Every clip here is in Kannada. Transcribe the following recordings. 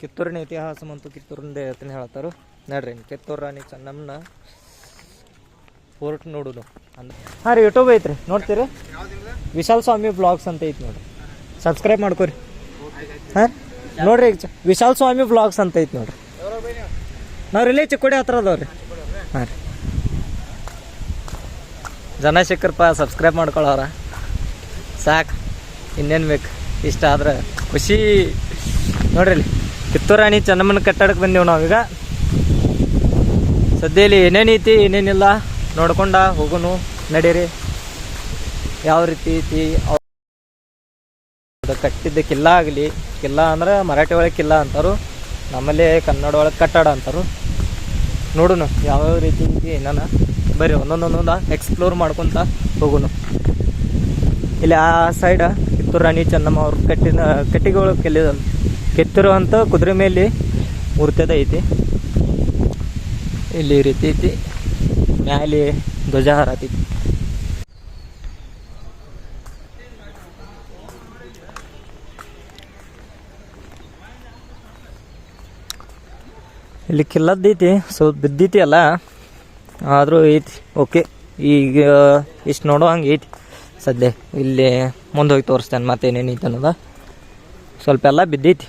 ಕಿತ್ತೂರಿನ ಇತಿಹಾಸ ಮತ್ತು ಕಿತ್ತೂರಿನ ಹೇಳ್ತೀನಿ ಹೇಳ್ತಾರೋ. ನೋಡ್ರಿ ಕಿತ್ತೂರು ರಾಣಿ ಚೆನ್ನಮ್ಮನ ಫೋರ್ಟ್ ನೋಡುದು. ಅಂದ್ರೆ ಹಾಂ ರೀ ಯೂಟ್ಯೂಬ್ ಐತ್ರಿ, ನೋಡ್ತೀರಿ? ವಿಶಾಲ್ ಸ್ವಾಮಿ ಬ್ಲಾಗ್ಸ್ ಅಂತ ಐತಿ ನೋಡ್ರಿ. ಸಬ್ಸ್ಕ್ರೈಬ್ ಮಾಡ್ಕೊರಿ. ಹಾಂ? ನೋಡ್ರಿ ವಿಶಾಲ್ ಸ್ವಾಮಿ ಬ್ಲಾಗ್ಸ್ ಅಂತ ಐತಿ ನೋಡ್ರಿ. ನಾವು ಇಲ್ಲೇ ಚಿಕ್ಕೋಡಿ ಹತ್ರ ಅದಾವ್ರಿ. ಹಾಂ ರೀ. ಜನ ಸಿಕ್ಕರಪ್ಪ ಸಬ್ಸ್ಕ್ರೈಬ್ ಮಾಡ್ಕೊಳ್ಳೋರ ಸಾಕು. ಇನ್ನೇನು ಬೇಕು? ಇಷ್ಟ ಆದ್ರೆ ಖುಷಿ. ನೋಡ್ರಿ ಇಲ್ಲಿ ಕಿತ್ತೂರು ರಾಣಿ ಚೆನ್ನಮ್ಮನ ಕಟ್ಟಡಕ್ಕೆ ಬಂದೀವಿ ನಾವೀಗ. ಸದ್ಯ ಇಲ್ಲಿ ಏನೇನು ಐತಿ, ಏನೇನಿಲ್ಲ, ನೋಡ್ಕೊಂಡ ಹೋಗೋನು, ನಡೀರಿ. ಯಾವ ರೀತಿ ಐತಿ ಕಟ್ಟಿದ್ದ ಕಿಲ್ಲ ಆಗಲಿ, ಕಿಲ್ಲ ಅಂದ್ರೆ ಮರಾಠಿ ಒಳಗೆ ಕಿಲ್ಲ ಅಂತಾರು, ನಮ್ಮಲ್ಲಿ ಕನ್ನಡ ಒಳಗೆ ಕಟ್ಟಡ ಅಂತಾರು. ನೋಡುನು ಯಾವ್ಯಾವ ರೀತಿ ಐತಿ, ಏನಾನ. ಬರ್ರಿ ಒಂದೊಂದೊಂದೊಂದು ಎಕ್ಸ್ಪ್ಲೋರ್ ಮಾಡ್ಕೊತ ಹೋಗುನು. ಇಲ್ಲಿ ಆ ಸೈಡ ಕಿತ್ತೂರು ರಾಣಿ ಚೆನ್ನಮ್ಮ ಅವ್ರು ಕಟ್ಟಿನ ಒಳಗೆ ಕೆಲ್ಲಿದ ಕೆತ್ತಿರುವಂಥ ಕುದುರೆ ಮೇಲೆ ಮೂರ್ತದ ಐತಿ. ಇಲ್ಲಿ ರೀತಿ ಐತಿ. ಮ್ಯಾಲೆ ಧ್ವಜ ಹಾರತೈತಿ ಇಲ್ಲಿ ಕಿಲ್ಲದ್ದೈತಿ ಸ್ವಲ್ಪ ಬಿದ್ದೈತಿ ಅಲ್ಲ. ಆದರೂ ಐತಿ. ಓಕೆ ಈಗ, ಇಷ್ಟು ನೋಡೋ ಹಂಗೆ ಐತಿ. ಸದ್ಯ ಇಲ್ಲಿ ಮುಂದೆ ಹೋಗಿ ತೋರಿಸ್ತೇನೆ ಮತ್ತೇನೇನೈತೆ ಅನ್ನೋದ ಸ್ವಲ್ಪ ಎಲ್ಲ ಬಿದ್ದೈತಿ.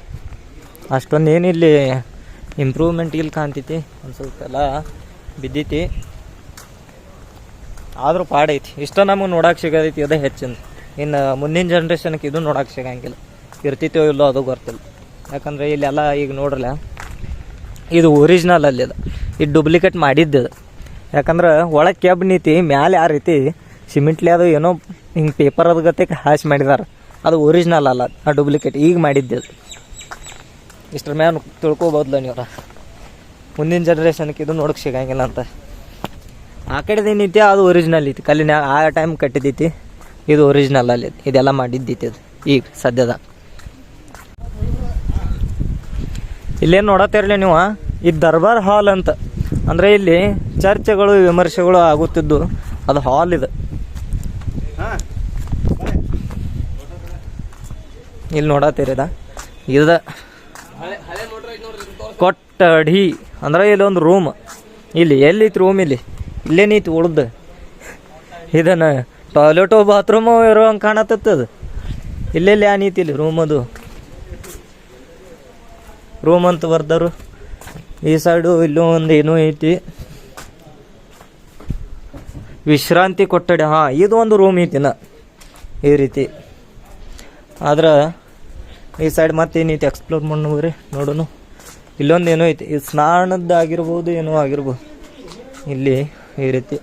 ಅಷ್ಟೊಂದು ಇಲ್ಲಿ ಇಂಪ್ರೂವ್ಮೆಂಟ್ ಇಲ್ಲಿ ಕಾಣ್ತೈತಿ. ಒಂದು ಸ್ವಲ್ಪ ಎಲ್ಲ ಬಿದ್ದೈತಿ. ಆದರೂ ಪಾಡೈತಿ. ಇಷ್ಟ ನಮಗೆ ನೋಡಕ್ಕೆ ಸಿಗೋದೈತಿ ಅದೇ ಹೆಚ್ಚಿನ ಇನ್ನು ಮುಂದಿನ ಜನ್ರೇಷನ್ಗೆ ಇದು ನೋಡಕ್ಕೆ ಸಿಗಂಗಿಲ್ಲ. ಇರ್ತೈತೋ ಇಲ್ಲೋ ಅದು ಗೊತ್ತಿಲ್ಲ. ಯಾಕಂದರೆ ಇಲ್ಲೆಲ್ಲ ಈಗ ನೋಡ್ರಲ್ಲ, ಇದು ಒರಿಜಿನಲ್ ಅಲ್ಲಿ ಅದು. ಇದು ಡೂಪ್ಲಿಕೇಟ್ ಮಾಡಿದ್ದು. ಯಾಕಂದ್ರೆ ಒಳಗೆ ಕೆಬ್ ನೀತಿ, ಮ್ಯಾಲೆ ಯಾವ ರೀತಿ ಸಿಮೆಂಟ್ಲಿ ಅದು ಏನೋ ಹಿಂಗೆ ಪೇಪರ್ ಅದು ಗತೆ ಹಾಸಿ ಮಾಡಿದಾರೆ. ಅದು ಒರಿಜಿನಲ್ ಅಲ್ಲ, ಆ ಡೂಪ್ಲಿಕೇಟ್ ಈಗ ಮಾಡಿದ್ದು ಇಷ್ಟ್ರ ಮ್ಯಾನ್ ತಿಳ್ಕೊಬೋದಲ್ಲ ನೀವ್ರ? ಮುಂದಿನ ಜನ್ರೇಷನ್ಗೆ ಇದು ನೋಡಕ್ಕೆ ಸಿಗಂಗಿಲ್ಲ ಅಂತ. ಆ ಕಡೆದು ಏನೈತಿ ಅದು ಒರಿಜಿನಲ್ ಐತಿ. ಕಲ್ಲಿನ ಆ ಟೈಮ್ ಕಟ್ಟಿದ್ದೈತಿ ಇದು ಒರಿಜಿನಲ್ ಅಲ್ಲಿ ಇದೆಲ್ಲ ಮಾಡಿದ್ದೈತಿ ಅದು, ಈಗ, ಸದ್ಯದ. ಇಲ್ಲೇನು ನೋಡತ್ತಿರಲಿ ನೀವು ಇದು ದರ್ಬಾರ್ ಹಾಲ್ ಅಂತ. ಅಂದರೆ ಇಲ್ಲಿ ಚರ್ಚೆಗಳು, ವಿಮರ್ಶೆಗಳು ಆಗುತ್ತಿದ್ದು, ಅದು ಹಾಲ್ ಇದು. ಇಲ್ಲಿ ನೋಡತ್ತೀರಿದ, ಇದ. ಕೊಠಡಿ ಅಂದ್ರೆ ಇಲ್ಲಿ ಒಂದು ರೂಮ್ ಇಲ್ಲಿ ಎಲ್ಲಿತ್ತು ರೂಮ್ ಇಲ್ಲಿ? ಇಲ್ಲೇನೈತಿ ಉಳ್ದ. ಇದನ್ನು ಟಾಯ್ಲೆಟು ಬಾತ್ರೂಮು ಇರೋ ಹಂಗೆ ಕಾಣತ್ತದ ಇಲ್ಲೆಲ್ಲಿ ಏನೈತಿ ಇಲ್ಲಿ ರೂಮ್ ಅದು. ರೂಮ್ ಅಂತ ಬರ್ದರು. ಈ ಸೈಡು ಇಲ್ಲೂ ಒಂದು ಏನೋ ಐತಿ. ವಿಶ್ರಾಂತಿ ಕೊಠಡಿ ಹಾಂ, ಇದು ಒಂದು ರೂಮ್ ಐತಿನ ಈ ರೀತಿ. ಆದ್ರೆ ಈ ಸೈಡ್ ಮತ್ತೇನೈತಿ ಎಕ್ಸ್ಪ್ಲೋರ್ ಮಾಡೋರಿ ನೋಡೋನು ಇಲ್ಲೊಂದು ಏನೋ ಐತಿ. ಇದು ಸ್ನಾನದ್ದಾಗಿರ್ಬೋದು ಏನೋ ಆಗಿರ್ಬೋದು. ಇಲ್ಲಿ ಈ ರೀತಿ.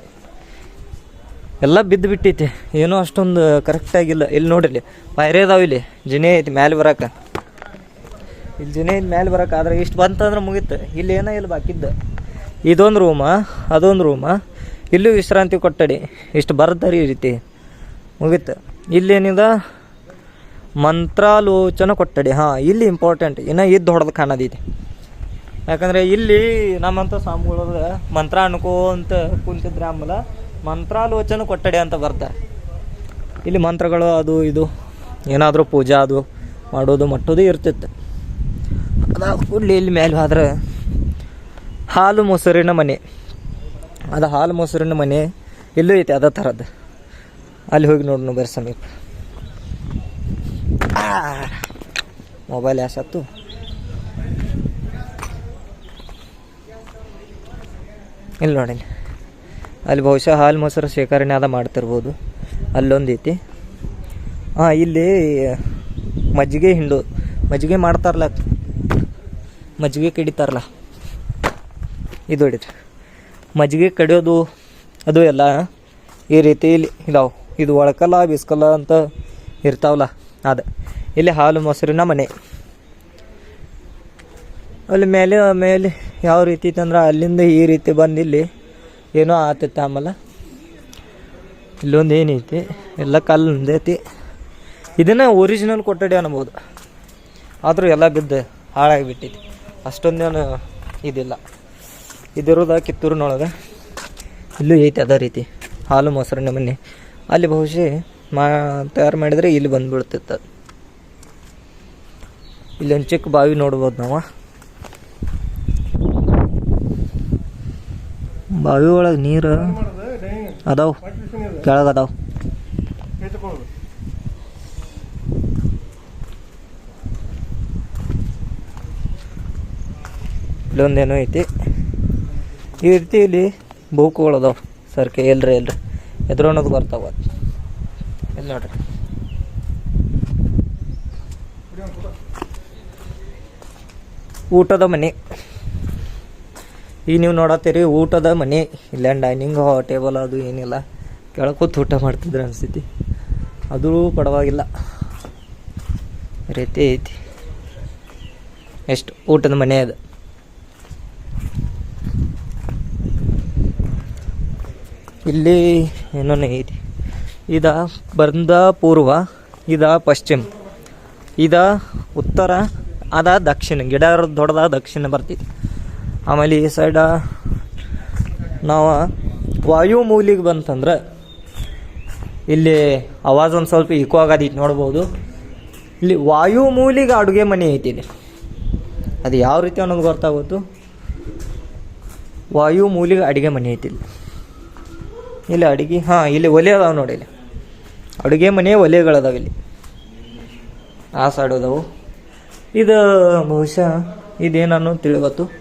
ಎಲ್ಲ ಬಿದ್ದು ಬಿಟ್ಟೈತಿ ಏನೋ ಅಷ್ಟೊಂದು ಕರೆಕ್ಟಾಗಿಲ್ಲ ಇಲ್ಲಿ ನೋಡಿರಿ ವೈರೇ ಅದಾವ ಇಲ್ಲಿ. ಜಿನೇ ಐತಿ ಮ್ಯಾಲೆ ಬರೋಕೆ. ಇಲ್ಲಿ ಜಿನೇ ಐತಿ ಮ್ಯಾಲೆ ಬರೋಕೆ. ಆದ್ರೆ ಇಷ್ಟು ಬಂತಂದ್ರೆ ಮುಗೀತು. ಇಲ್ಲಿ ಏನೋ ಇಲ್ಲಿ ಬಾಕಿದ್ದ. ಇದೊಂದು ರೂಮ, ಅದೊಂದು ರೂಮ. ಇಲ್ಲೂ ವಿಶ್ರಾಂತಿ ಕೊಟ್ಟಡಿ. ಇಷ್ಟು ಬರ್ತಾರೆ ಈ ರೀತಿ. ಮುಗೀತು. ಇಲ್ಲೇನಿದ ಮಂತ್ರಾಲೋಚನ ಕೊಟ್ಟಡಿ. ಹಾಂ, ಇಲ್ಲಿ ಇಂಪಾರ್ಟೆಂಟ್ ಇನ್ನು ಇದ್ದು ಹೊಡೆದು ಕಾಣೋದೈತಿ. ಯಾಕಂದರೆ ಇಲ್ಲಿ ನಮ್ಮಂಥ ಸ್ವಾಮಿಗಳದ ಮಂತ್ರ ಅನ್ಕೋಂತ ಕುಂತಿದ್ರೆ ಆಮೇಲೆ ಮಂತ್ರಾಲೋಚನ ಕೊಠಡಿ ಅಂತ ಬರ್ತಾರೆ. ಇಲ್ಲಿ ಮಂತ್ರಗಳು ಅದು ಇದು, ಏನಾದರೂ ಪೂಜೆ ಅದು ಮಾಡೋದು ಮಟ್ಟೋದು ಇರ್ತಿತ್ತು ಅದಾದ ಕೂಡಲಿ ಇಲ್ಲಿ ಮೇಲೆ ಆದ್ರೆ ಹಾಲು ಮೊಸರಿನ ಮನೆ. ಅದು ಹಾಲು ಮೊಸರಿನ ಮನೆ ಇಲ್ಲೂ ಐತೆ ಅದೇ ಥರದ್ದು ಅಲ್ಲಿ ಹೋಗಿ ನೋಡೋಣ ಬರ್ರಿ ಸಮೀಪ. ಮೊಬೈಲ್ ಯಾಸತ್ತು ಇಲ್ಲಿ ನೋಡಿ ಅಲ್ಲಿ ಬಹುಶಃ ಹಾಲು ಮೊಸರು ಶೇಖರಣೆ ಅದ ಮಾಡ್ತಿರ್ಬೋದು. ಅಲ್ಲೊಂದು ಐತಿ ಹಾಂ ಇಲ್ಲಿ ಮಜ್ಜಿಗೆ ಹಿಂಡು. ಮಜ್ಜಿಗೆ ಮಾಡ್ತಾರಲ್ಲ. ಮಜ್ಜಿಗೆ ಕಡಿತಾರಲ್ಲ. ಇದು ಹೊಡಿತು ಮಜ್ಜಿಗೆ ಕಡಿಯೋದು, ಅದು ಎಲ್ಲ ಈ ರೀತಿ ಇಲ್ಲಿ ಇದಾವೆ. ಇದು ಒಳಕಲ್ಲ, ಬಿಸ್ಕಲ್ಲ ಅಂತ ಇರ್ತಾವಲ್ಲ ಅದು. ಇಲ್ಲಿ ಹಾಲು ಮೊಸರಿನ ಮನೆ. ಅಲ್ಲಿ ಮೇಲೆ ಮೇಲೆ ಯಾವ ರೀತಿ ಇತ್ತಂದ್ರೆ ಅಲ್ಲಿಂದ ಈ ರೀತಿ ಬಂದು ಇಲ್ಲಿ ಏನೋ ಆತಿತ್ತು ಆಮೇಲೆ ಇಲ್ಲೊಂದು ಏನೈತಿ, ಎಲ್ಲ ಕಲ್ಲು ಒಂದೈತಿ ಇದನ್ನು ಒರಿಜಿನಲ್ ಕೊಠಡಿ ಅನ್ಬೋದು. ಆದರೂ ಎಲ್ಲ ಬಿದ್ದು ಹಾಳಾಗಿಬಿಟ್ಟಿದೆ. ಅಷ್ಟೊಂದೇನು ಇದಿಲ್ಲ. ಇದಿರೋದ ಕಿತ್ತೂರಿನೊಳಗೆ. ಇಲ್ಲೂ ಐತಿ ಅದೇ ರೀತಿ. ಹಾಲು ಮೊಸರನ್ನ ಮನೆ. ಅಲ್ಲಿ ಬಹುಶಃ ಮಾ ತಯಾರು ಮಾಡಿದರೆ ಇಲ್ಲಿ ಬಂದುಬಿಡ್ತಿತ್ತು. ಇಲ್ಲಿ ಒಂದು ಚಿಕ್ಕ ಬಾವಿ ನೋಡ್ಬೋದು ನಾವು. ಬಾವಿ ಒಳಗೆ ನೀರು ಅದಾವ ಕೆಳಗೆ ಅದಾವ ಇಲ್ಲೊಂದೇನೋ ಐತಿ. ಈ ರೀತಿ ಇಲ್ಲಿ ಬೂಕುಗಳು ಅದಾವ. ಸರ್ಕೆ, ಎಲ್ರಿ ಎಲ್ರಿ. ಎದುರು ಅನ್ನೋದು ಬರ್ತಾವ ಎಲ್ಲಿ ನೋಡ್ರಿ. ಊಟದ ಮನೆ. ಈಗ ನೀವು ನೋಡತ್ತೀರಿ, ಊಟದ ಮನೆ ಇಲ್ಲೇನು ಡೈನಿಂಗ್ ಟೇಬಲ್ ಅದು ಏನಿಲ್ಲ. ಕೆಳಗೆ ಕೂತು ಊಟ ಮಾಡ್ತಿದ್ರೆ ಅನಿಸ್ತೈತಿ ಅದು ಪಡವಾಗಿಲ್ಲ. ರೀತಿ ಐತಿ. ಎಷ್ಟು ಊಟದ ಮನೆ ಅದು? ಇಲ್ಲಿ ಏನೋ ಐತಿ. ಇದ ಬಂದ ಪೂರ್ವ ಇದ ಪಶ್ಚಿಮ, ಇದ ಉತ್ತರ, ಅದ ದಕ್ಷಿಣ, ಗಿಡ ದೊಡ್ಡದ ದಕ್ಷಿಣ ಬರ್ತೈತಿ ಆಮೇಲೆ ಈ ಸೈಡ ನಾವು ವಾಯು ಮೂಲಿಗೆ ಬಂತಂದ್ರೆ, ಇಲ್ಲಿ ಆವಾಜ್ ಒಂದು ಸ್ವಲ್ಪ ಇಕೋ ಆಗದೈತಿ ನೋಡ್ಬೋದು. ಇಲ್ಲಿ ವಾಯು ಮೂಲಿಗೆ ಅಡುಗೆ ಮನೆ ಐತಿ ಇಲ್ಲಿ. ಅದು ಯಾವ ರೀತಿ ಅನ್ನೋದು ಗೊತ್ತಾಗೋದು? ವಾಯು ಮೂಲಿಗೆ ಅಡುಗೆ ಮನೆ ಐತಿ ಇಲ್ಲಿ. ಇಲ್ಲಿ ಅಡುಗೆ, ಹಾಂ, ಇಲ್ಲಿ ಒಲೆ ಅದಾವೆ ನೋಡಿ ಇಲ್ಲಿ. ಅಡುಗೆ ಮನೆ ಒಲೆಗಳದಾವೆ ಇಲ್ಲಿ. ಆ ಸೈಡ್ ಅದಾವು. ಇದು ಬಹುಶಃ ಇದೇನನ್ನು ತಿಳಿವತ್ತು.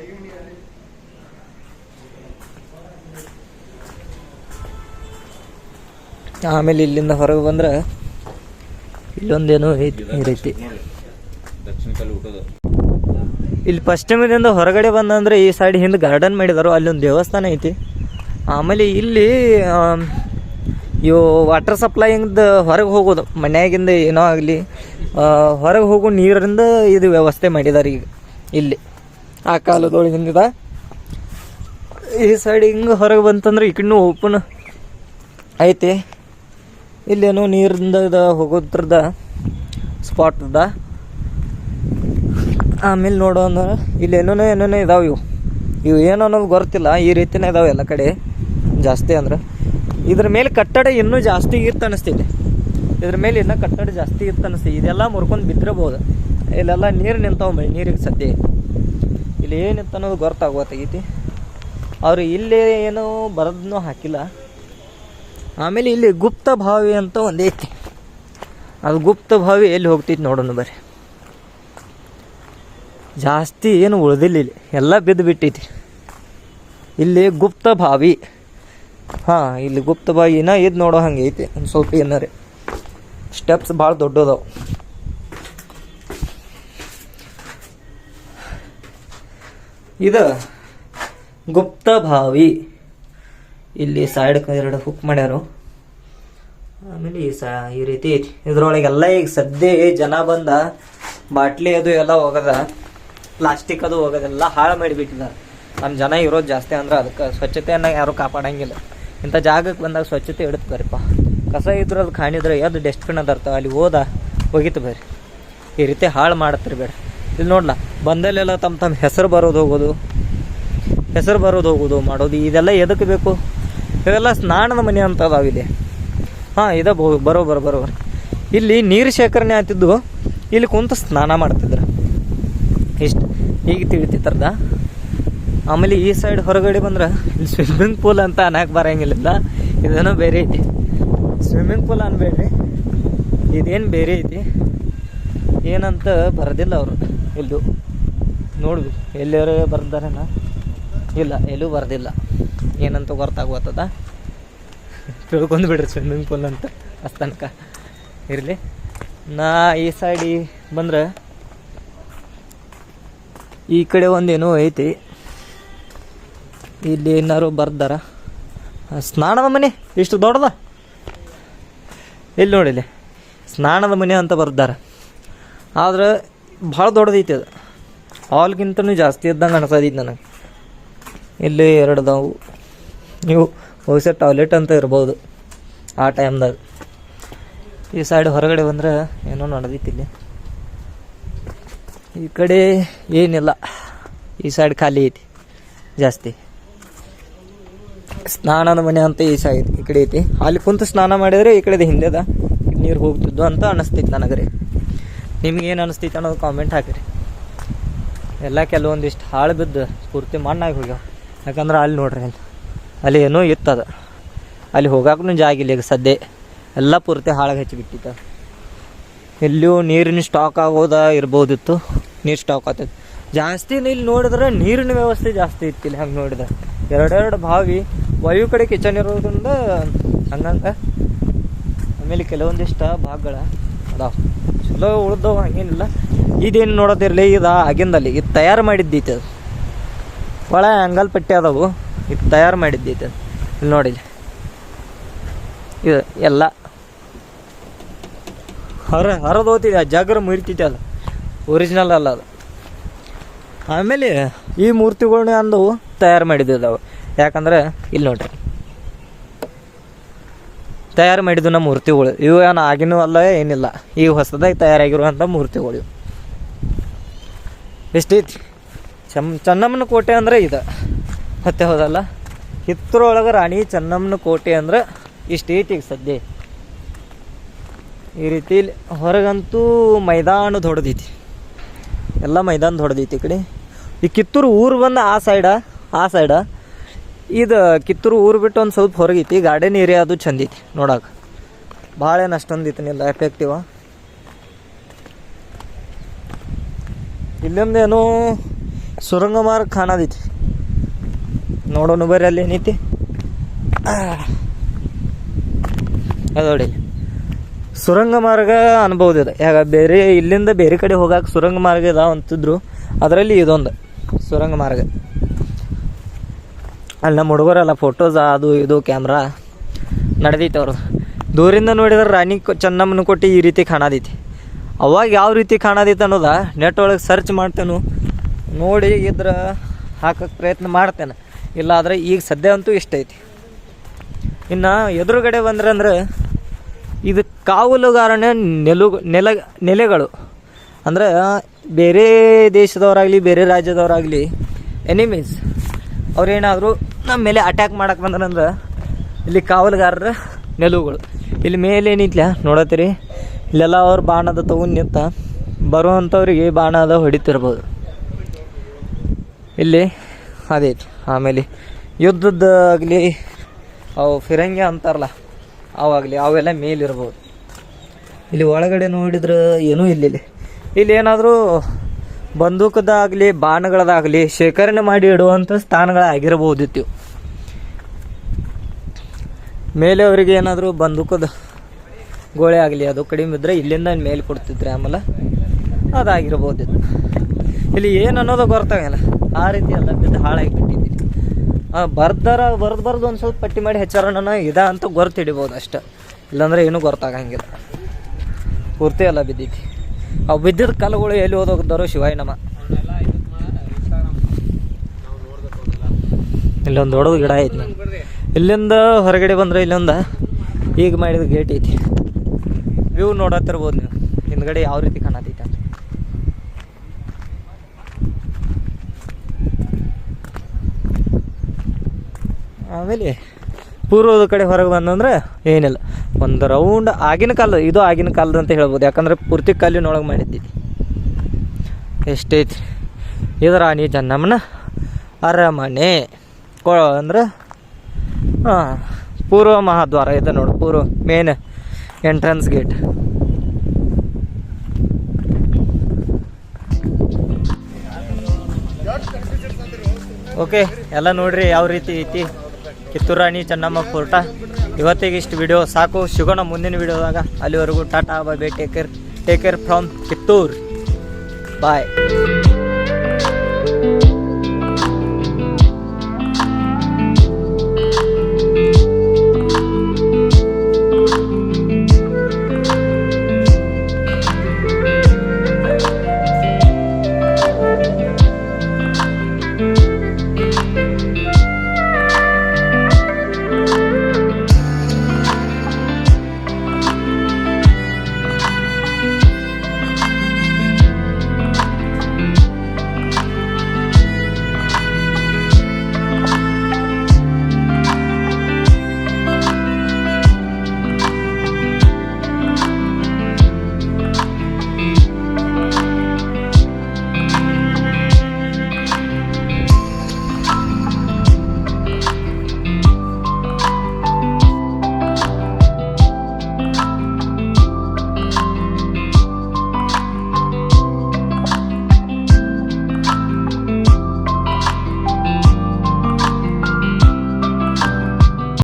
ಆಮೇಲೆ ಇಲ್ಲಿಂದ ಹೊರಗೆ ಬಂದ್ರೆ ಇಲ್ಲೊಂದೇನೋ ಐತಿ ಈ ರೀತಿ. ಇಲ್ಲಿ ಪಶ್ಚಿಮದಿಂದ ಹೊರಗಡೆ ಬಂದಂದ್ರೆ ಈ ಸೈಡ್ ಹಿಂದೆ ಗಾರ್ಡನ್ ಮಾಡಿದಾರೋ ಅಲ್ಲಿ ಒಂದು ದೇವಸ್ಥಾನ ಐತಿ. ಆಮೇಲೆ ಇಲ್ಲಿ ಇವು ವಾಟರ್ ಸಪ್ಲೈಯಿಂದ ಹೊರಗೆ ಹೋಗೋದು. ಮನೆಯಾಗಿಂದ ಏನೋ ಆಗಲಿ ಹೊರಗೆ ಹೋಗೋ ನೀರಿಂದ ಇದು ವ್ಯವಸ್ಥೆ ಮಾಡಿದಾರೆ ಈಗ ಇಲ್ಲಿ. ಆ ಕಾಲದೊಳಗಿಂದ ಈ ಸೈಡ್ ಹಿಂಗೆ ಹೊರಗೆ ಬಂತಂದ್ರೆ ಈ ಓಪನ್ ಐತಿ. ಇಲ್ಲೇನೋ ನೀರಿಂದ ಹೋಗೋದ್ರದ ಸ್ಪಾಟ್ ಅದ ಆಮೇಲೆ ನೋಡು ಅಂದ್ರೆ ಇಲ್ಲಿ ಏನೇನೋ ಇದಾವೆ ಇವು. ಇವು ಏನು ಅನ್ನೋದು ಗೊತ್ತಿಲ್ಲ ಈ ರೀತಿನೇ ಇದಾವೆ ಎಲ್ಲ ಕಡೆ ಜಾಸ್ತಿ ಅಂದ್ರೆ. ಇದ್ರ ಮೇಲೆ ಕಟ್ಟಡ ಇನ್ನೂ ಜಾಸ್ತಿ ಇತ್ತು ಅನಿಸ್ತೈತೆ ಇದ್ರ ಮೇಲೆ ಇನ್ನೂ ಕಟ್ಟಡ ಜಾಸ್ತಿ ಇತ್ತು ಅನಿಸ್ತೈತೆ ಇದೆಲ್ಲ ಮುರ್ಕೊಂಡು ಬಿದ್ದಿರಬಹುದು. ಇಲ್ಲೆಲ್ಲ ನೀರು ನಿಂತಾವ ಮಳೆ ನೀರಿಗೆ ಸದ್ಯ. ಇಲ್ಲಿ ಏನಿತ್ತು ಅನ್ನೋದು ಗೊತ್ತಾಗುವತ್ತೈತಿ ಅವ್ರು ಇಲ್ಲಿ ಏನೋ ಬರದ್ನೂ ಹಾಕಿಲ್ಲ. ಆಮೇಲೆ ಇಲ್ಲಿ ಗುಪ್ತ ಭಾವಿ ಅಂತ ಒಂದೈತಿ ಅದು ಗುಪ್ತ ಭಾವಿ ಎಲ್ಲಿ ಹೋಗ್ತೈತಿ ನೋಡೋಣ ಬರ್ರಿ. ಜಾಸ್ತಿ ಏನು ಉಳಿದಿಲ್ಲ ಇಲ್ಲಿ. ಎಲ್ಲ ಬಿದ್ದು ಬಿಟ್ಟೈತಿ. ಇಲ್ಲಿ ಗುಪ್ತ ಭಾವಿ. ಹಾಂ, ಇಲ್ಲಿ ಗುಪ್ತ ಭಾವಿನ ಇದು ನೋಡೋ ಹಂಗೆ ಐತಿ. ಒಂದು ಸ್ವಲ್ಪ ಏನಾರೆ ಸ್ಟೆಪ್ಸ್ ಭಾಳ ದೊಡ್ಡದವು. ಇದು ಗುಪ್ತ ಬಾವಿ ಇಲ್ಲಿ ಸೈಡ್ ಎರಡು ಹುಕ್ ಮಾಡ್ಯಾರು. ಆಮೇಲೆ ಈ ಸಾ, ಈ ರೀತಿ ಇದ್ರೊಳಗೆಲ್ಲ ಈಗ ಸದ್ಯ ಜನ ಬಂದ, ಬಾಟ್ಲಿ ಅದು ಎಲ್ಲ ಹೋಗದ ಪ್ಲಾಸ್ಟಿಕ್ ಅದು ಹೋಗೋದೆಲ್ಲ ಹಾಳು ಮಾಡಿಬಿಟ್ಟಿದ್ದಾರೆ ನಮ್ಮ ಜನ ಇರೋದು ಜಾಸ್ತಿ ಅಂದ್ರೆ ಅದಕ್ಕೆ ಸ್ವಚ್ಛತೆಯನ್ನು ಯಾರು ಕಾಪಾಡಂಗಿಲ್ಲ. ಇಂಥ ಜಾಗಕ್ಕೆ ಬಂದಾಗ ಸ್ವಚ್ಛತೆ ಇಡುತ್ತೆ ಬರೀಪ ಕಸ ಇದ್ರೆ ಅದು ಕಾಣಿದ್ರೆ ಎದ್ದು ಡಸ್ಟ್ಬಿನ್ ಅದು ಇರ್ತಾವೆ ಅಲ್ಲಿ ಹೋದ ಹೋಗಿತ್ತು ಬರ್ರಿ. ಈ ರೀತಿ ಹಾಳು ಮಾಡತ್ರಿ ಬೇಡ. ಇಲ್ಲಿ ನೋಡ್ಲ, ಬಂದಲ್ಲೆಲ್ಲ ತಮ್ಮ ತಮ್ಮ ಹೆಸರು ಬರೋದು ಹೋಗೋದು, ಹೆಸರು ಬರೋದು ಹೋಗೋದು ಮಾಡೋದು, ಇದೆಲ್ಲ ಎದಕ್ಕೆ ಬೇಕು? ಇವೆಲ್ಲ ಸ್ನಾನದ ಮನೆ ಅಂತ ಅದಾವ ಇಲ್ಲಿ. ಹಾಂ, ಇದೆ ಬರೋಬರ್ ಬರೋಬರ್. ಇಲ್ಲಿ ನೀರು ಶೇಖರಣೆ ಆಗ್ತಿದ್ದು ಇಲ್ಲಿ ಕುಂತ ಸ್ನಾನ ಮಾಡ್ತಿದ್ರು. ಇಷ್ಟು ಈಗ ತಿಳಿತಿತ್ತರ್ದ? ಆಮೇಲೆ ಈ ಸೈಡ್ ಹೊರಗಡೆ ಬಂದ್ರೆ ಇಲ್ಲಿ ಸ್ವಿಮ್ಮಿಂಗ್ ಪೂಲ್ ಅಂತ ಅನ್ನಕ್ಕೆ ಬರಂಗಿಲ್ಲ ಇದೇನೋ ಬೇರೆ ಐತಿ. ಸ್ವಿಮ್ಮಿಂಗ್ ಪೂಲ್ ಅನ್ಬೇಡ್ರಿ. ಇದೇನು ಬೇರೆ ಐತಿ. ಏನಂತ ಬರೋದಿಲ್ಲ ಅವರು. ಇಲ್ದು ನೋಡ್ಬೇಕು. ಎಲ್ಲಿಯವರು ಬರ್ದಾರೇನ? ಇಲ್ಲ, ಎಲ್ಲೂ ಬರ್ದಿಲ್ಲ. ಏನಂತ ಗೊತ್ತಾಗ್ಬೋತದ ತಿಳ್ಕೊಂಡು ಬಿಡ್ರಿ ಸ್ವಿಮ್ಮಿಂಗ್ ಪೂಲ್ ಅಂತ ಅಷ್ಟು ತನಕ ಇರಲಿ. ನಾ ಈ ಸೈಡ್ ಬಂದ್ರೆ, ಈ ಕಡೆ ಒಂದೇನೋ ಐತಿ. ಇಲ್ಲಿ ಏನಾರು ಬರ್ದಾರ. ಸ್ನಾನದ ಮನೆ, ಇಷ್ಟು ದೊಡ್ಡದ? ಇಲ್ಲಿ ನೋಡಿಲ್ಲಿ ಸ್ನಾನದ ಮನೆ ಅಂತ ಬರ್ದಾರ. ಆದ್ರೆ ಭಾಳ ದೊಡ್ಡದೈತಿ ಅದು. ಹಾಲ್ಗಿಂತನೂ ಜಾಸ್ತಿ ಇದ್ದಂಗೆ ಅನ್ಸದೈತಿ ನನಗೆ. ಇಲ್ಲಿ ಎರಡು ಅದಾವು. ನೀವು ಬಹುಶಃ ಟಾಯ್ಲೆಟ್ ಅಂತ ಇರ್ಬೋದು ಆ ಟೈಮ್ದಾಗ. ಈ ಸೈಡ್ ಹೊರಗಡೆ ಬಂದ್ರೆ ಏನೋ ಇಲ್ಲಿ. ಈ ಕಡೆ ಏನಿಲ್ಲ. ಈ ಸೈಡ್ ಖಾಲಿ ಐತಿ, ಜಾಸ್ತಿ. ಸ್ನಾನದ ಮನೆ ಅಂತ ಈ ಸೈಡ್ ಈ ಕಡೆ ಐತಿ. ಅಲ್ಲಿ ಕುಂತು ಸ್ನಾನ ಮಾಡಿದ್ರೆ ಈ ಕಡೆ ಹಿಂದೆದ ನೀರು ಹೋಗ್ತಿದ್ದು ಅಂತ ಅನಿಸ್ತೈತಿ ನನಗೆ. ರೀ ನಿಮ್ಗೆ ಏನು ಅನ್ನೋದು ಕಾಮೆಂಟ್ ಹಾಕಿರಿ. ಎಲ್ಲ ಕೆಲವೊಂದಿಷ್ಟು ಹಾಳು ಬಿದ್ದು ಸ್ಫೂರ್ತಿ ಮಣ್ಣಾಗಿ ಹೋಗ್ಯಾವ. ಯಾಕಂದ್ರೆ ಅಲ್ಲಿ ನೋಡ್ರಿ ಅಲ್ಲಿ. ಅಲ್ಲಿ ಏನೋ ಇತ್ತದ ಅಲ್ಲಿ ಹೋಗಾಕೂ ಜಾಗ ಇಲ್ಲ ಈಗ ಸದ್ಯ. ಎಲ್ಲ ಪೂರ್ತಿ ಹಾಳಾಗಿ ಹಚ್ಚಿಬಿಟ್ಟಿತ್ತು. ಎಲ್ಲಿಯೂ ನೀರಿನ ಸ್ಟಾಕ್ ಆಗೋದ ಇರ್ಬೋದಿತ್ತು. ನೀರು ಸ್ಟಾಕ್ ಆಗ್ತದೆ. ಜಾಸ್ತಿ ಇಲ್ಲಿ ನೋಡಿದ್ರೆ ನೀರಿನ ವ್ಯವಸ್ಥೆ ಜಾಸ್ತಿ ಇತ್ತಿಲ್ಲ ಹಂಗೆ ನೋಡಿದ್ರೆ. ಎರಡೆರಡು ಬಾವಿ ವಾಯು ಕಡೆ ಕಿಚನ್ ಇರೋದ್ರಿಂದ ಹಂಗಂಗೆ. ಆಮೇಲೆ ಕೆಲವೊಂದಿಷ್ಟು ಭಾಗಗಳ ಅದಾವ. ಚಲೋ ಉಳ್ದವು, ಹಂಗೇನಿಲ್ಲ. ಇದೇನು ನೋಡೋದಿರಲಿ, ಇದು ಆಗಿಂದಲ್ಲಿ. ಇದು ತಯಾರು ಮಾಡಿದ್ದೈತೆ ಅದು ಒಳ ಆ್ಯಂಗಲ್ ಪಟ್ಟಿ ಅದಾವು. ಇದು ತಯಾರು ಮಾಡಿದ್ದೈತೆ ಅದು. ಇಲ್ಲಿ ನೋಡಿ ಇದು ಎಲ್ಲ. ಹರ ಹರಿದೋತಿದೆ ಆ ಜಾಗರ ಮುರಿತೈತೆ ಅದು. ಒರಿಜಿನಲ್ ಅಲ್ಲ ಅದು. ಆಮೇಲೆ ಈ ಮೂರ್ತಿಗಳನ್ನ ಅಂದು ತಯಾರು ಮಾಡಿದ್ದಾವೆ ಯಾಕಂದ್ರೆ ಇಲ್ಲಿ ನೋಡ್ರಿ. ತಯಾರು ಮಾಡಿದ್ದು ನಮ್ಮ ಮೂರ್ತಿಗಳು. ಇವು ಏನು ಆಗಿನೂ ಅಲ್ಲ, ಏನಿಲ್ಲ. ಈ ಹೊಸದಾಗಿ ತಯಾರಾಗಿರುವಂಥ ಮೂರ್ತಿಗಳು ಇವು. ಎಷ್ಟೈತಿ? ಚಮ್, ಚೆನ್ನಮ್ಮನ ಕೋಟೆ ಅಂದ್ರೆ ಇದು. ಮತ್ತೆ ಹೋದಲ್ಲ? ಕಿತ್ತೂರೊಳಗೆ ರಾಣಿ ಚೆನ್ನಮ್ಮನ ಕೋಟೆ ಅಂದ್ರೆ ಇಷ್ಟು ಈಟಿಗೆ ಸದ್ಯ. ಈ ರೀತಿ ಹೊರಗಂತೂ ಮೈದಾನ ದೊಡ್ದೈತಿ ಎಲ್ಲ ಮೈದಾನ ದೊಡ್ದೈತಿ ಈ ಕಡೆ. ಈ ಕಿತ್ತೂರು ಊರು ಬಂದು ಆ ಸೈಡ ಆ ಸೈಡ ಇದು ಕಿತ್ತೂರು ಊರು ಬಿಟ್ಟು ಒಂದು ಸ್ವಲ್ಪ ಹೊರಗೈತಿ ಗಾರ್ಡನ್ ಏರಿಯಾ ಅದು ಚೆಂದೈತಿ ನೋಡಕ್ಕೆ ಭಾಳ ಏನು ಅಷ್ಟೊಂದು ನಿಲ್ಲ ಎಫೆಕ್ಟಿವ ಇಲ್ಲೊಂದೇನು ಸುರಂಗ ಮಾರ್ಗ ಕಾಣದೈತಿ. ನೋಡೋಣ ಬರ್ರಿ ಅಲ್ಲಿ ಏನೈತಿ ಅದು ನೋಡಿ. ಸುರಂಗ ಮಾರ್ಗ ಅನ್ಬೋದು ಇದು. ಯಾಕೆ ಬೇರೆ ಇಲ್ಲಿಂದ ಬೇರೆ ಕಡೆ ಹೋಗಕ್ಕೆ ಸುರಂಗ ಮಾರ್ಗ ಇದಾವ ಅಂತಿದ್ರು. ಅದರಲ್ಲಿ ಇದೊಂದು ಸುರಂಗ ಮಾರ್ಗ. ಅಲ್ಲಿ ನಮ್ಮ ಹುಡುಗರಲ್ಲ ಫೋಟೋಸ್ ಅದು ಇದು ಕ್ಯಾಮ್ರಾ ನಡೆದೈತೆ ಅವ್ರದ್ದು. ದೂರಿಂದ ನೋಡಿದ್ರೆ ರಾಣಿ ಚೆನ್ನಮ್ಮನ ಕೊಟ್ಟು ಈ ರೀತಿ ಕಾಣದೈತಿ. ಅವಾಗ ಯಾವ ರೀತಿ ಕಾಣದೈತೆ ಅನ್ನೋದ ನೆಟ್ ಒಳಗೆ ಸರ್ಚ್ ಮಾಡ್ತೇನೆ. ನೋಡಿ ಇದ್ರೆ ಹಾಕಕ್ಕೆ ಪ್ರಯತ್ನ ಮಾಡ್ತೇನೆ. ಇಲ್ಲ ಆದರೆ ಈಗ ಸದ್ಯ ಅಂತೂ ಇಷ್ಟೈತಿ. ಇನ್ನು ಎದುರುಗಡೆ ಬಂದ್ರೆ ಅಂದ್ರೆ ಇದು ಕಾವಲುಗಾರನ ನೆಲು ನೆಲ ನೆಲೆಗಳು. ಅಂದ್ರೆ ಬೇರೆ ದೇಶದವರಾಗಲಿ, ಬೇರೆ ರಾಜ್ಯದವರಾಗಲಿ ಎನಿಮೀಸ್ ಅವ್ರೇನಾದರೂ ನಮ್ಮ ಮೇಲೆ ಅಟ್ಯಾಕ್ ಮಾಡಕ್ಕೆ ಬಂದ್ರಂದ್ರೆ ಇಲ್ಲಿ ಕಾವಲುಗಾರರ ನೆಲುಗಳು. ಇಲ್ಲಿ ಮೇಲೆ ಏನಿತ್ಲ ನೋಡತ್ತೀರಿ, ಇಲ್ಲೆಲ್ಲ ಅವ್ರು ಬಾಣದ ತಗೊಂಡು ನಿಂತ ಬರುವಂಥವ್ರಿಗೆ ಬಾಣದ ಹೊಡಿತಿರ್ಬೋದು. ಇಲ್ಲಿ ಅದೈತಿ ಆಮೇಲೆ ಯುದ್ಧದ್ದಾಗಲಿ, ಅವು ಫಿರಂಗಿ ಅಂತಾರಲ್ಲ, ಅವಾಗಲಿ ಅವೆಲ್ಲ ಮೇಲಿರ್ಬೋದು. ಇಲ್ಲಿ ಒಳಗಡೆ ನೋಡಿದ್ರೆ ಏನೂ ಇಲ್ಲ ಇಲ್ಲಿ. ಏನಾದರೂ ಬಂದೂಕದಾಗಲಿ ಬಾಣಗಳದಾಗಲಿ ಶೇಖರಣೆ ಮಾಡಿ ಇಡುವಂಥ ಸ್ಥಾನಗಳಾಗಿರ್ಬೋದಿತ್ತು. ಮೇಲೆ ಅವರಿಗೆ ಏನಾದರೂ ಬಂದೂಕದ ಗೋಳೆ ಆಗಲಿ, ಅದು ಕಡಿಮೆ ಇದ್ದರೆ ಇಲ್ಲಿಂದ ಮೇಲೆ ಕೊಡ್ತಿದ್ರೆ ಆಮೇಲೆ ಅದಾಗಿರ್ಬೋದಿತ್ತು. ಇಲ್ಲಿ ಏನು ಅನ್ನೋದು ಗೊತ್ತಾಗಲ್ಲ. ಆ ರೀತಿ ಎಲ್ಲ ಬಿದ್ದು ಹಾಳಾಗಿ ಬಿಟ್ಟಿದ್ದೀನಿ. ಬರ್ದಾರ, ಬರ್ದು ಬರ್ದು ಒಂದು ಸ್ವಲ್ಪ ಪಟ್ಟಿ ಮಾಡಿ ಹೆಚ್ಚಾರಣ ಇದ ಅಂತ ಗೊರ್ತು ಹಿಡಿಬೋದು ಅಷ್ಟೆ. ಇಲ್ಲಾಂದ್ರೆ ಏನೂ ಗೊತ್ತಾಗಂಗಿಲ್ಲ. ಪೂರ್ತಿ ಎಲ್ಲ ಬಿದ್ದೈತಿ. ಅವು ಬಿದ್ದಿದ್ದ ಕಲ್ಲುಗಳು ಎಲ್ಲಿ ಓದೋಗಿದ್ದಾರೋ ಶಿವಾಯ ನಮ. ಇಲ್ಲೊಂದು ದೊಡ್ಡದು ಗಿಡ ಐತಿ ಇಲ್ಲಿಂದ ಹೊರಗಡೆ ಬಂದ್ರೆ ಇಲ್ಲೊಂದು ಈಗ ಮಾಡಿದ ಗೇಟ್ ಐತಿ. ವ್ಯೂ ನೋಡತ್ತಿರ್ಬೋದು ನೀವು. ಹಿಂದ್ಗಡೆ ಯಾವ ರೀತಿ ಕಾಣತೈತೆ ಆಮೇಲೆ ಪೂರ್ವದ ಕಡೆ ಹೊರಗೆ ಬಂದಂದ್ರೆ ಏನಿಲ್ಲ. ಒಂದು ರೌಂಡ್ ಆಗಿನ ಕಾಲ ಇದು ಆಗಿನ ಕಾಲದ ಅಂತ ಹೇಳ್ಬೋದು. ಯಾಕಂದ್ರೆ ಪೂರ್ತಿ ಕಲ್ಲಿನೊಳಗೆ ಮಾಡಿದ್ದೀವಿ ಎಷ್ಟೈತಿ ಇದು ರಾಣಿ ಚೆನ್ನಮ್ಮನ ಅರಮನೆ. ಕೊ ಅಂದ್ರೆ, ಹಾಂ, ಪೂರ್ವ ಮಹಾದ್ವಾರ. ಇದೆ ನೋಡು, ಪೂರ್ವ ಮೇನ್ ಎಂಟ್ರೆನ್ಸ್ ಗೇಟ್ ಓಕೆ ಎಲ್ಲ ನೋಡ್ರಿ ಯಾವ ರೀತಿ ಐತಿ. ಕಿತ್ತೂರು ರಾಣಿ ಚೆನ್ನಮ್ಮ ಫೋರ್ಟ ಇವತ್ತಿಗೆ ಇಷ್ಟು ವಿಡಿಯೋ ಸಾಕು. ಸಿಗೋಣ ಮುಂದಿನ ವಿಡಿಯೋದಾಗ ಅಲ್ಲಿವರೆಗೂ tata bye bye take care take care from Kittur boy